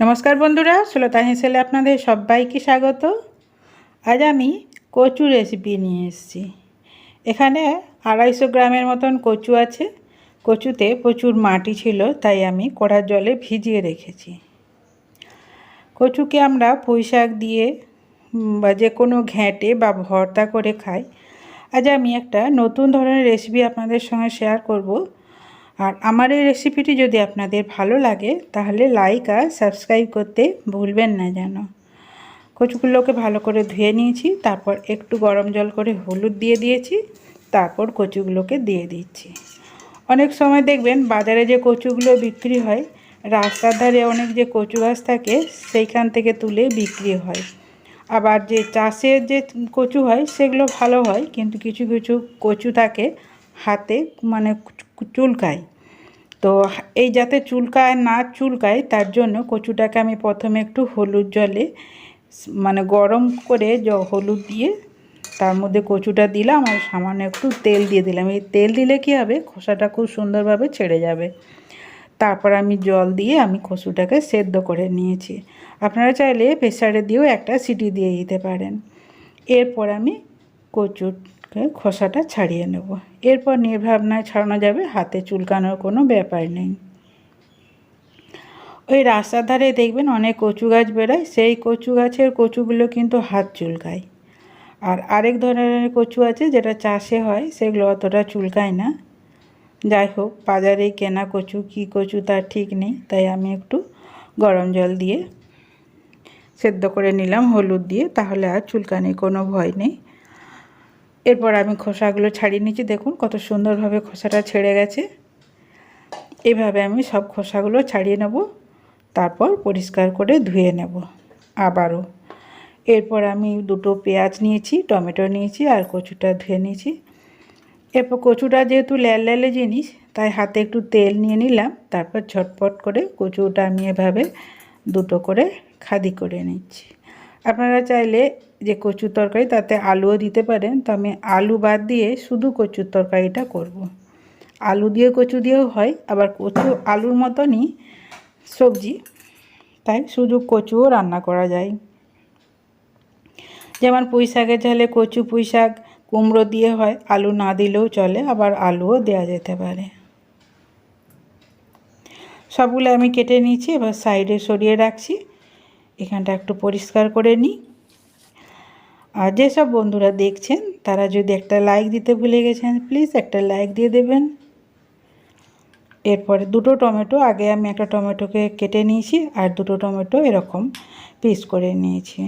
নমস্কার বন্ধুরা সুলতা হেসেলে আপনাদের সবাইকে স্বাগত। আজ আমি কচু রেসিপি নিয়ে এসেছি। এখানে আড়াইশো গ্রামের মতন কচু আছে। কচুতে প্রচুর মাটি ছিল, তাই আমি কড়ার জলে ভিজিয়ে রেখেছি। কচুকে আমরা পুঁই শাক দিয়ে বা যে কোনো ঘ্যাঁটে বা ভর্তা করে খাই। আজ আমি একটা নতুন ধরনের রেসিপি আপনাদের সঙ্গে শেয়ার করব। আর আমার এই রেসিপিটি যদি আপনাদের ভালো লাগে, তাহলে লাইক আর সাবস্ক্রাইব করতে ভুলবেন না যেন। কচুগুলোকে ভালো করে ধুয়ে নিয়েছি, তারপর একটু গরম জল করে হলুদ দিয়ে দিয়েছি, তারপর কচুগুলোকে দিয়ে দিচ্ছি। অনেক সময় দেখবেন, বাজারে যে কচুগুলো বিক্রি হয়, রাস্তার ধারে অনেক যে কচু গাছ থাকে, সেইখান থেকে তুলে বিক্রি হয়। আবার যে চাষের যে কচু হয়, সেগুলো ভালো হয়, কিন্তু কিছু কিছু কচু থাকে হাতে মানে চুলকায়। তো এই যাতে চুলকায় না চুলকায়, তার জন্য কচুটাকে আমি প্রথমে একটু হলুদ জলে মানে গরম করে জ- হলুদ দিয়ে তার মধ্যে কচুটা দিলাম আর সামান্য একটু তেল দিয়ে দিলাম। এই তেল দিলে কি হবে? খোসাটা খুব সুন্দরভাবে ছেড়ে যাবে। তারপর আমি জল দিয়ে আমি কচুটাকে সেদ্ধ করে নিয়েছি। আপনারা চাইলে প্রেসারে দিয়েও একটা সিটি দিয়ে দিতে পারেন। এরপর আমি কচুরকে খোসাটা ছাড়িয়ে নেব। এরপর নির্ভাবনায় ছাড়ানো যাবে, হাতে চুলকানোর কোনো ব্যাপার নেই। ওই রাস্তার ধারে দেখবেন অনেক কচু গাছ বেরোয়, সেই কচু গাছের কচুগুলো কিন্তু হাত চুলকায়। আর আরেক ধরনের কচু আছে যেটা চাষে হয়, সেগুলো অতটা চুলকায় না। যাই হোক, বাজারে কেনা কচু, কী কচু তার ঠিক নেই, তাই আমি একটু গরম জল দিয়ে সেদ্ধ করে নিলাম, হলুদ দিয়ে, তাহলে আর চুলকানির কোনো ভয় নেই। এরপর আমি খোসাগুলো ছাড়িয়ে নিচ্ছি। দেখুন কত সুন্দরভাবে খোসাটা ছেড়ে গেছে। এভাবে আমি সব খোসাগুলো ছাড়িয়ে নেব। তারপর পরিষ্কার করে ধুয়ে নেব আবারও। এরপর আমি দুটো পেঁয়াজ নিয়েছি, টমেটো নিয়েছি আর কচুটা ধুয়ে নিয়েছি। এরপর কচুটা যেহেতু ল্যাল ল্যালে জিনিস, তাই হাতে একটু তেল নিয়ে নিলাম। তারপর ঝটপট করে কচুটা আমি এভাবে দুটো করে খাদি করে নিচ্ছি। আপনারা চাইলে যে কচুর তরকারি, তাতে আলুও দিতে পারেন। তো আমি আলু বাদ দিয়ে শুধু কচুর তরকারিটা করব। আলু দিয়ে কচু দিয়েও হয়, আবার কচু আলুর মতনই সবজি। তাই শুধু কচুও রান্না করা যায়। যেমন পুঁই শাকের ঝালে কচু, পুঁই শাক, কুমড়ো দিয়ে হয়, আলু না দিলেও চলে, আবার আলুও দেওয়া যেতে পারে। সবগুলো আমি কেটে নিয়েছি, এবার সাইডে সরিয়ে রাখছি। এখানটা একটু পরিষ্কার করে নিই। আর যেসব বন্ধুরা দেখছেন, তারা যদি একটা লাইক দিতে ভুলে গেছেন প্লিজ একটা লাইক দিয়ে দেবেন। এরপরে দুটো টমেটো, আগে আমি একটা টমেটোকে কেটে নিয়েছি আর দুটো টমেটো এরকম পিস করে নিয়েছি।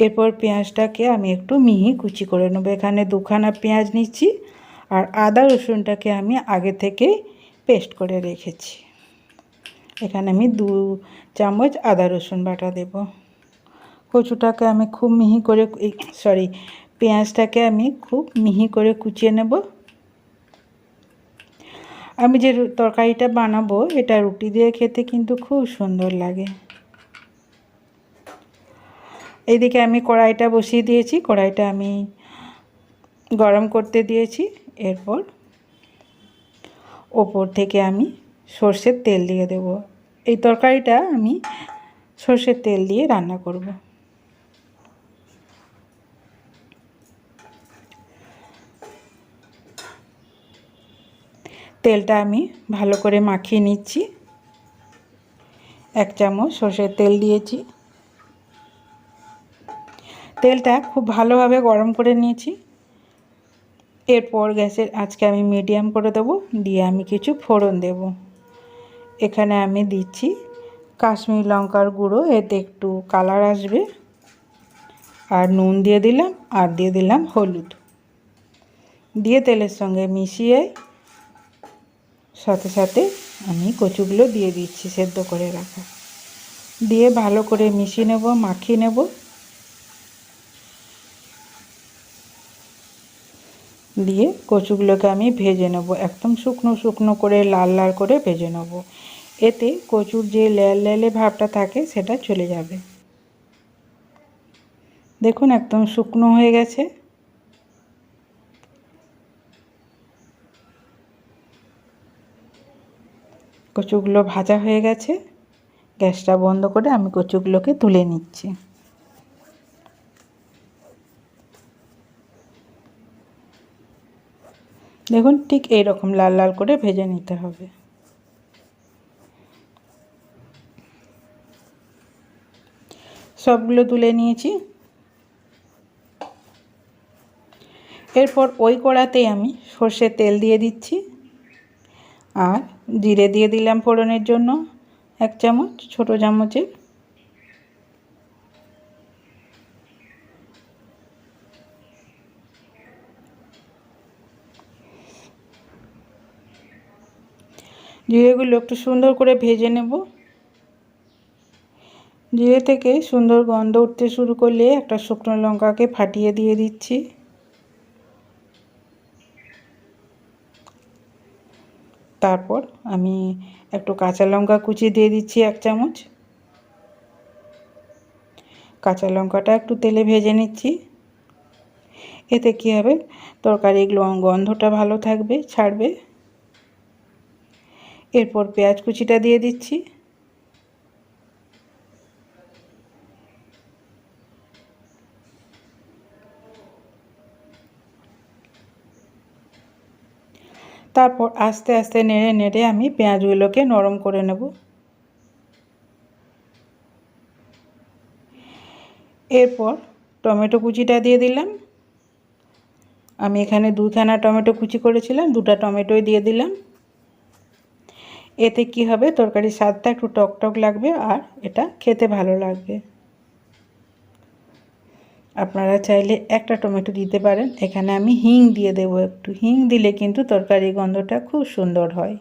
এরপর পেঁয়াজটাকে আমি একটু মিহি কুচি করে নেব। এখানে দুখানা পেঁয়াজ নিচ্ছি আর আদা রসুনটাকে আমি আগে থেকে পেস্ট করে রেখেছি। এখানে আমি দু চামচ আদা রসুন বাটা দেব। কচুটাকে আমি খুব মিহি করে সরি পেঁয়াজটাকে আমি খুব মিহি করে কুচিয়ে নেব। আমি যে তরকারিটা বানাবো এটা রুটি দিয়ে খেতে কিন্তু খুব সুন্দর লাগে। এইদিকে আমি কড়াইটা বসিয়ে দিয়েছি, কড়াইটা আমি গরম করতে দিয়েছি। এরপর ওপর থেকে আমি সর্ষের তেল দিয়ে দেব। এই তরকারিটা আমি সর্ষের তেল দিয়ে রান্না করব। তেলটা আমি ভালো করে মাখিয়ে নিচ্ছি। এক চামচ সর্ষের তেল দিয়েছি। তেলটা খুব ভালোভাবে গরম করে নিয়েছি। এরপর গ্যাসের আজকে আমি মিডিয়াম করে দেবো। দিয়ে আমি কিছু ফোড়ন দেব। এখানে আমি দিচ্ছি কাশ্মীর লঙ্কার গুঁড়ো, এতে একটু কালার আসবে। আর নুন দিয়ে দিলাম, আর দিয়ে দিলাম হলুদ। দিয়ে তেলের সঙ্গে মিশিয়ে সাথে সাথে আমি কচুগুলো দিয়ে দিচ্ছি সেদ্ধ করে রাখা। দিয়ে ভালো করে মিশিয়ে নেব, মাখিয়ে নেব। দিয়ে কচুগুলোকে আমি ভেজে নেব, একদম শুকনো শুকনো করে, লাল লাল করে ভেজে নেব। এতে কচুর যে ল্যাল ভাবটা থাকে, সেটা চলে যাবে। দেখুন, একদম শুকনো হয়ে গেছে। কচুগুলো ভাজা হয়ে গেছে। গ্যাসটা বন্ধ করে আমি কচুগুলোকে তুলে নিচ্ছি। দেখুন, ঠিক এইরকম লাল লাল করে ভেজে নিতে হবে। সবগুলো তুলে নিয়েছি। এরপর ওই কড়াতেই আমি সর্ষের তেল দিয়ে দিচ্ছি। আর জিরে দিয়ে দিলাম ফোড়নের জন্য এক চামচ ছোট চামচে জিরেগুলো একটু সুন্দর করে ভেজে নেব। জিরে থেকে সুন্দর গন্ধ উঠতে শুরু করলে একটা শুকনো লঙ্কাকে ফাটিয়ে দিয়ে দিচ্ছি। তারপর আমি একটু কাঁচা লঙ্কা কুচি দিয়ে দিচ্ছি এক চামচ। কাঁচা লঙ্কাটা একটু তেলে ভেজে নিচ্ছি। এতে কী হবে? তরকারি গন্ধটা ভালো থাকবে, ছাড়বে। এরপর পেঁয়াজ কুচিটা দিয়ে দিচ্ছি। তারপর আস্তে আস্তে নেড়ে নেড়ে আমি পেঁয়াজগুলোকে নরম করে নেব। এরপর টমেটো কুচিটা দিয়ে দিলাম। আমি এখানে দুখানা টমেটো কুচি করেছিলাম, দুটা টমেটোই দিয়ে দিলাম। এতে কি হবে? তরকারির স্বাদটা একটু টক টক লাগবে আর এটা খেতে ভালো লাগবে। আপনারা চাইলে একটা টমেটো দিতে পারেন। এখানে আমি হিং দিয়ে দেবো একটু। হিং দিলে কিন্তু তরকারি গন্ধটা খুব সুন্দর হয়।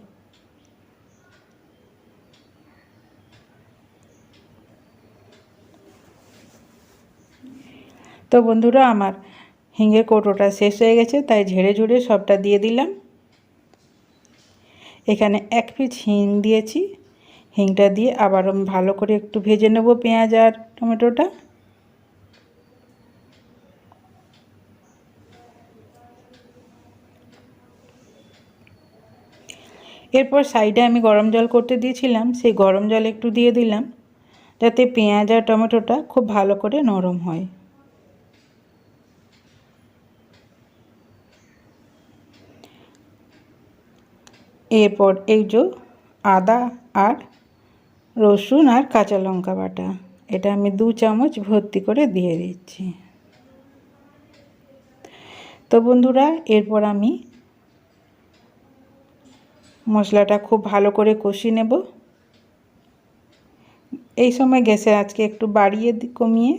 তো বন্ধুরা, আমার হিঙের কৌটোটা শেষ হয়ে গেছে, তাই ঝেড়ে ঝুড়ে সবটা দিয়ে দিলাম। এখানে এক পিস হিং দিয়েছি। হিংটা দিয়ে আবার ভালো করে একটু ভেজে নেব পেঁয়াজ আর টমেটোটা। এরপর সাইডে আমি গরম জল করতে দিয়েছিলাম, সেই গরম জল একটু দিয়ে দিলাম, যাতে পেঁয়াজ আর টমেটোটা খুব ভালো করে নরম হয়। এরপর এই যে আদা আর রসুন আর কাঁচা লঙ্কা বাটা, এটা আমি দু চামচ ভর্তি করে দিয়ে দিচ্ছি। তো বন্ধুরা, এরপর আমি মশলাটা খুব ভালো করে কষিয়ে নেব। এই সময় গ্যাসের আজকে একটু বাড়িয়ে কমিয়ে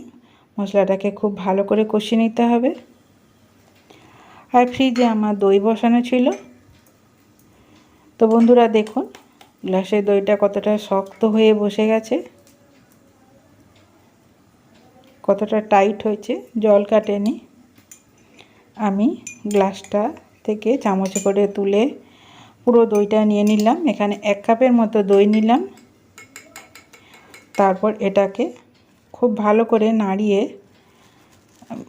মশলাটাকে খুব ভালো করে কষিয়ে নিতে হবে। আর ফ্রিজে আমার দই বসানো ছিল। তো বন্ধুরা দেখুন, গ্লাসের দইটা কতটা শক্ত হয়ে বসে গেছে। কতটা টাইট হয়েছে, জল কাটেনি। আমি গ্লাসটা থেকে চামচে করে তুলে পুরো দইটা নিয়ে নিলাম। এখানে এক কাপের মতো দই নিলাম। তারপর এটাকে খুব ভালো করে নাড়িয়ে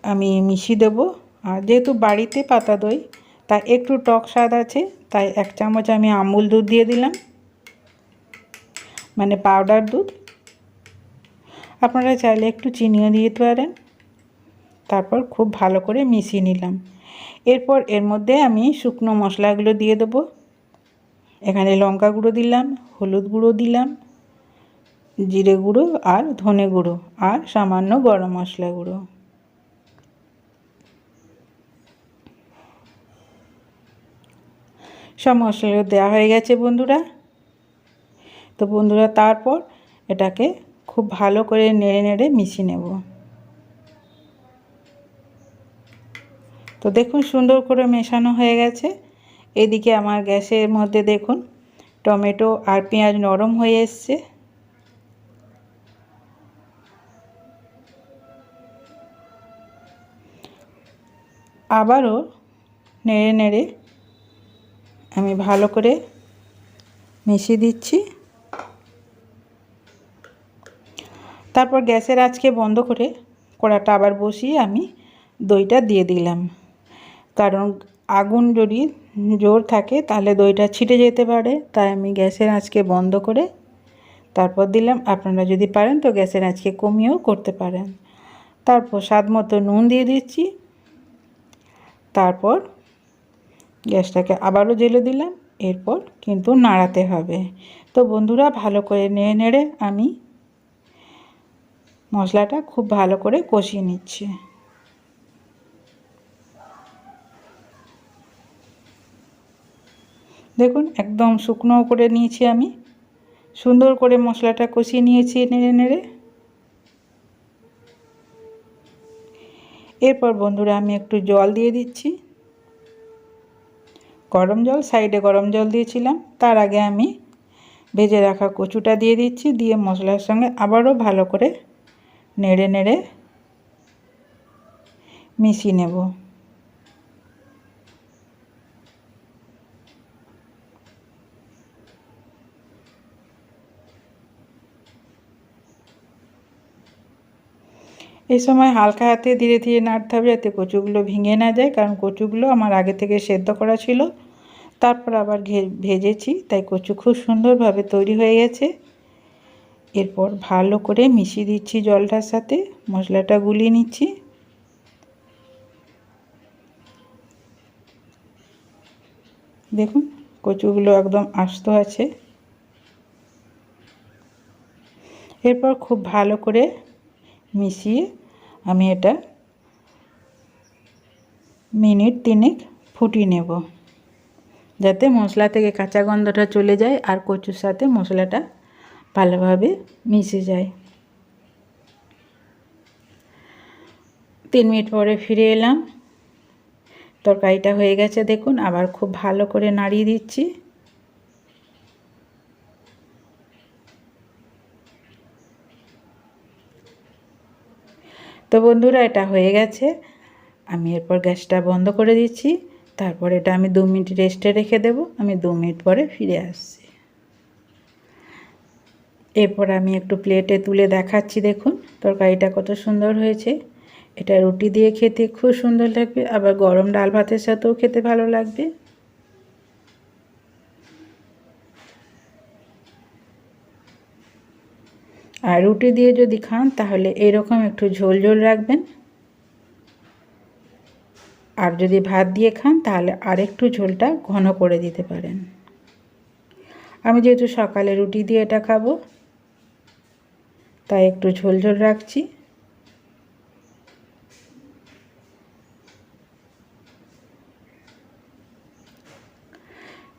আমি মিশিয়ে দেব। আর যেহেতু বাড়িতে পাতা দই, তাই একটু টক স্বাদ আছে, তাই এক চামচ আমি আমুল দুধ দিয়ে দিলাম। মানে পাউডার দুধ। আপনারা চাইলে একটু চিনিও দিতে পারেন। তারপর খুব ভালো করে মিশিয়ে নিলাম। এরপর এর মধ্যে আমি শুকনো মশলাগুলো দিয়ে দেবো। এখানে লঙ্কা গুঁড়ো দিলাম, হলুদ গুঁড়ো দিলাম, জিরে গুঁড়ো আর ধনে গুঁড়ো আর সামান্য গরম মশলা গুঁড়ো। সব মশলাগুলো দেওয়া হয়ে গেছে বন্ধুরা। তো বন্ধুরা, তারপর এটাকে খুব ভালো করে নেড়ে নেড়ে মিশিয়ে নেব। তো দেখুন, সুন্দর করে মেশানো হয়ে গেছে। এদিকে আমার গ্যাসের মধ্যে দেখুন, টমেটো আর পেঁয়াজ নরম হয়ে এসছে। আবারও নেড়ে নেড়ে আমি ভালো করে মিশিয়ে দিচ্ছি। তারপর গ্যাসের আজকে বন্ধ করে কড়াটা আবার বসিয়ে আমি দইটা দিয়ে দিলাম। কারণ আগুন যদি জোর থাকে, তাহলে দইটা ছিটে যেতে পারে। তাই আমি গ্যাসের আঁচকে বন্ধ করে তারপর দিলাম। আপনারা যদি পারেন তো গ্যাসের আঁচকে কমিয়েও করতে পারেন। তারপর স্বাদ মতো নুন দিয়ে দিচ্ছি। তারপর গ্যাসটাকে আবারও জেলে দিলাম। এরপর কিন্তু নাড়াতে হবে। তো বন্ধুরা, ভালো করে নেড়ে নেড়ে আমি মশলাটা খুব ভালো করে কষিয়ে নিচ্ছি। দেখুন, একদম শুকনো করে নিয়েছি আমি। সুন্দর করে মশলাটা কষিয়ে নিয়েছি নেড়ে নেড়ে। এরপর বন্ধুরা আমি একটু জল দিয়ে দিচ্ছি। গরম জল, সাইডে গরম জল দিয়েছিলাম। তার আগে আমি ভেজে রাখা কচুটা দিয়ে দিচ্ছি, দিয়ে মশলার সঙ্গে আবারও ভালো করে নেড়ে নেড়ে মিশিয়ে নেব। এই সময় হালকা হাতে ধীরে ধীরে নাড়তে হবে যাতে কচুগুলো ভেঙে না যায়, কারণ কচুগুলো আমার আগে থেকে সেদ্ধ করা ছিল। তারপর আবার ভেজেছি, তাই কচু খুব সুন্দরভাবে তৈরি হয়ে গেছে। এরপর ভালো করে মিশিয়ে দিচ্ছি জলটার সাথে, মশলাটা গুলিয়ে নিচ্ছি। দেখুন, কচুগুলো একদম আস্ত আছে। এরপর খুব ভালো করে মিশিয়ে আমি এটা মিনিট তিনেক ফুটিয়ে নেব, যাতে মশলা থেকে কাঁচা গন্ধটা চলে যায় আর কচুর সাথে মশলাটা ভালোভাবে মিশে যায়। তিন মিনিট পরে ফিরে এলাম। তরকারিটা হয়ে গেছে দেখুন, আবার খুব ভালো করে নাড়িয়ে দিচ্ছি। তো বন্ধুরা, এটা হয়ে গেছে। আমি এরপর গ্যাসটা বন্ধ করে দিচ্ছি। তারপর এটা আমি দু মিনিট রেস্টে রেখে দেব। আমি দু মিনিট পরে ফিরে আসছি। এরপর আমি একটু প্লেটে তুলে দেখাচ্ছি, দেখুন। তরকারিটা কত সুন্দর হয়েছে। এটা রুটি দিয়ে খেতে খুব সুন্দর লাগবে। আবার গরম ডাল ভাতের সাথেও খেতে ভালো লাগবে। আর রুটি দিয়ে যদি খান, তাহলে এরকম একটু ঝোল ঝোল রাখবেন। আর যদি ভাত দিয়ে খান, তাহলে আরেকটু ঝোলটা ঘন করে দিতে পারেন। আমি যেহেতু সকালে রুটি দিয়ে এটা খাব, তাই একটু ঝোল ঝোল রাখছি।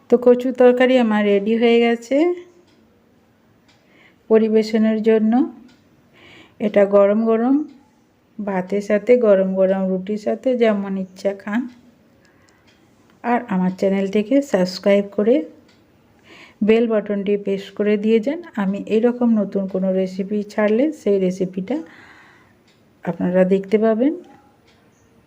তো কচু তরকারি আমার রেডি হয়ে গেছে। পরিবেশনের জন্য। এটা গরম গরম, ভাতের সাথে গরম গরম রুটির সাথে যেমন ইচ্ছা খান। আর আমার চ্যানেলটিকে সাবস্ক্রাইব করে বেল বাটনটি প্রেস করে দিয়ে যান। আমি এরকম নতুন কোনো রেসিপি ছাড়লে সেই রেসিপিটা আপনারা দেখতে পাবেন।